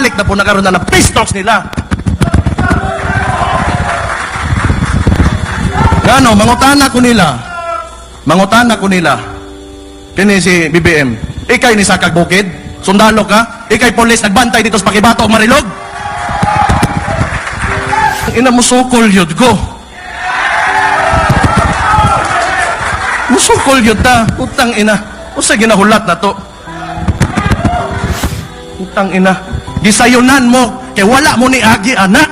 gibalik na po na karon na na peace talks nila. Ngano, mangutana ko nila. Mangutana ko nila. Kini si BBM. Ikay ni Sakag Bukid? Sundalo ka? Ikay polis nagbantay dito sa Pakibato o Marilog? Ina mo sukol yun ko. Musukol yun ta. Utang ina. Usa ginahulat na to. Utang ina. Gisayunan mo. Kay wala mo ni Agi, anak.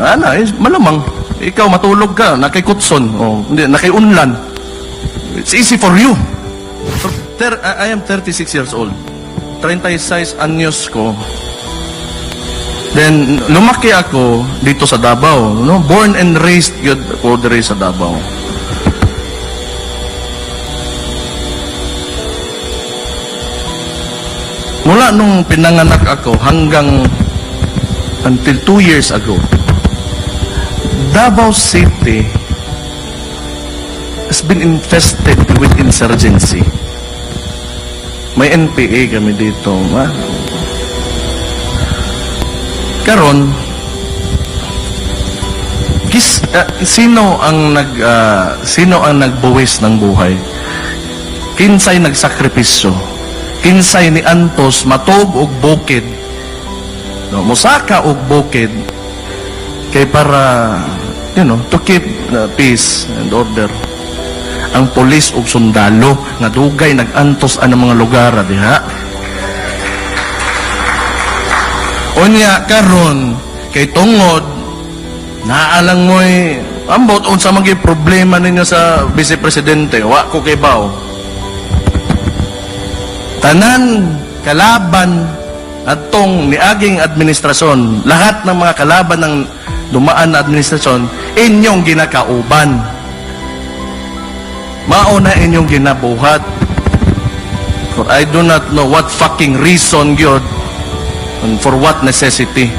Ana, eh, malamang. Ikaw matulog ka, nakikutson, oh, hindi, nakiunlan. It's easy for you. Ter, I am 36 years old. 36 anyos ko. Then, lumaki ako dito sa Davao. No? Born and raised yun diri sa Davao. Mula nung pinanganak ako hanggang until two years ago, Davao City has been infested with insurgency. May NPA kami dito. Ha? Karon, kis, ah, sino ang nag ah, sino ang nagbuwis ng buhay? Kinsay nagsakripisyo? Kinsay ni Antos matog og bukid? No, musaka og bukid. Kay para you know to keep uh, peace and order. Ang pulis ug sundalo nga dugay nagantos ang mga lugar diha. Unya karon kay tungod naalang mo'y ambot unsa gyud problema ninyo sa vice presidente wa ko kay baw tanan kalaban atong niaging administrasyon. Lahat ng mga kalaban ng dumaan na administrasyon inyong ginakauban. Mao na inyong ginabuhat. For I do not know what fucking reason gyud and for what necessity.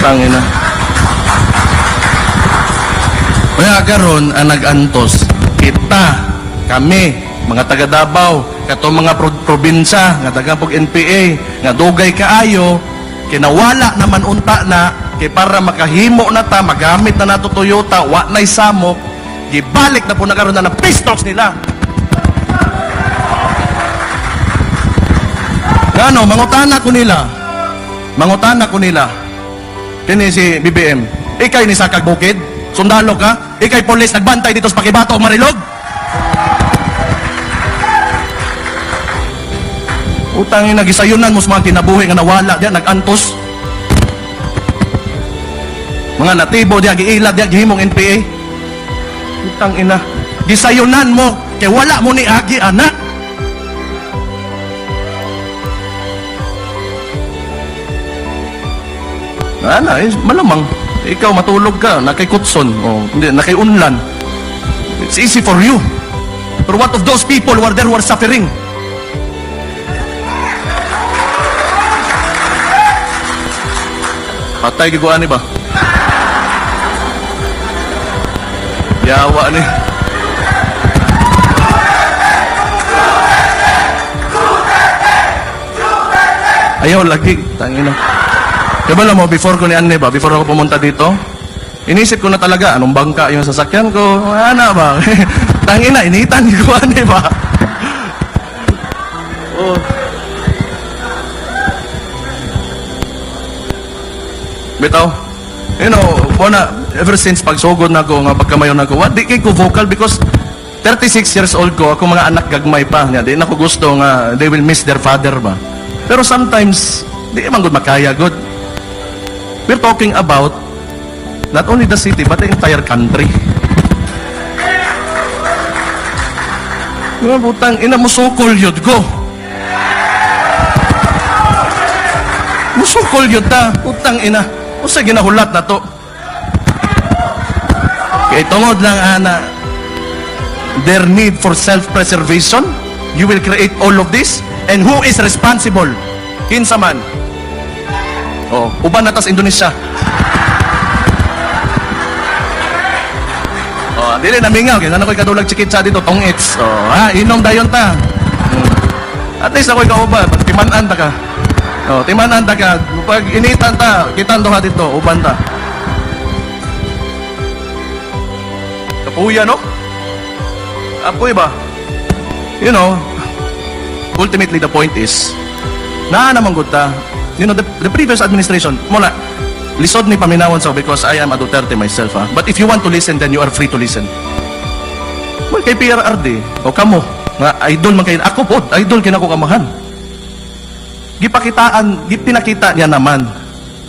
Tangina kaya karon ang nagantos kita kami mga taga Davao kato mga pro- probinsya nga taga pog NPA nga dugay kaayo kinawala naman unta na kay para makahimo na ta magamit na nato Toyota wa nay samok gibalik na po na karon na ng talks nila Gano, mangutana ko nila. Mangutana ko nila. Kini si BBM. Ikay ni Sakag Bukid? Sundalo ka? Ikay polis nagbantay dito sa Pakibato o Marilog? Utangin na gisayunan mo sa mga kinabuhi nga nawala diya, nagantos. Mga natibo diya, giila diya, gihimong NPA. Utang ina. Gisayunan mo, kay wala mo ni Agi, anak. Ana, eh, malamang. Ikaw matulog ka, nakikutson, o hindi, nakiunlan. It's easy for you. But what of those people who are there who are suffering? Patay giguan ni ba? Yawa ni. Ayaw lagi, tangina. Diba alam mo, before ko ni Anne ba, before ako pumunta dito, inisip ko na talaga, anong bangka yung sasakyan ko, ana ba? Tangina, initan ko Anne ba? oh. Bitaw, you know, muna, ever since pagsugod na nga pagkamayon na what, di kay ko vocal because 36 years old ko, ako mga anak gagmay pa, nga, di na ko gusto nga, they will miss their father ba. Pero sometimes, di man good makaya good. We're talking about not only the city, but the entire country. Mga butang, ina musukol yun ko. Musukol yun ta, utang ina. Usa ginahulat na to. Kay tungod lang ana, their need for self-preservation, you will create all of this, and who is responsible? Kinsa man. Oh, uban na tas Indonesia. Oh, di Dili na mingaw, kaya na ko'y kadulag chikitsa dito, tongits. Oh, ha, inom dayon ta. Hmm. At least ako'y kauban, pag timanan ta ka. Oh, timanan ta ka. Pag initan ta, kitan ha dito, uban ta. Kapuya, no? Apoy ba? You know, ultimately the point is, na naman gud ta. You know, the, the previous administration, mula, lisod ni paminawon sa because I am a Duterte myself, ha? But if you want to listen, then you are free to listen. Well, kay PRRD, o kamo, nga idol man kayo, ako po, idol kinako kamahan. Gipakitaan, gipinakita niya naman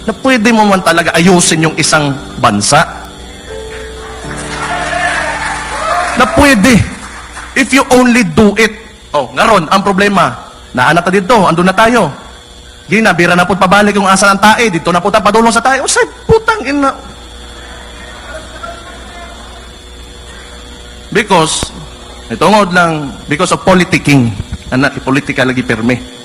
na pwede mo man talaga ayusin yung isang bansa. Na pwede. If you only do it. Oh, ngaron, ang problema, naanap na dito, andun na tayo. Gina, bira na po pabalik yung asa ng tae, dito na po ta padulong sa tae. O say, putang ina. Because, itungod lang, because of politicking, anak, politika lagi perme.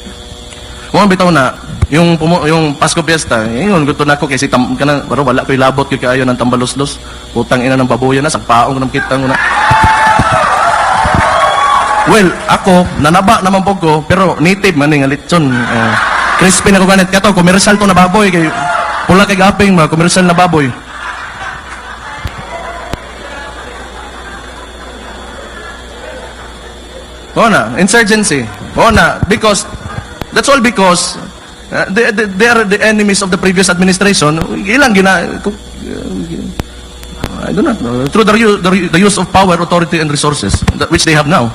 Mo bitaw na, yung pumu, yung Pasko Fiesta, eh, yun gusto na ko kasi tam kana baro wala ko'y labot kay kaayo ng tambalos-los. Putang ina ng baboyan na sagpaong nang kita na. Well, ako nanaba naman po ko pero native man nga litson. Uh, crispy na ko ganit kato commercial to na baboy kay pula kay gaping mga commercial na baboy. Oo na, insurgency. Oo na, because, that's all because, uh, they, they, they are the enemies of the previous administration. Ilang gina, kung- I don't know, through the, the, the use of power, authority, and resources, that, which they have now.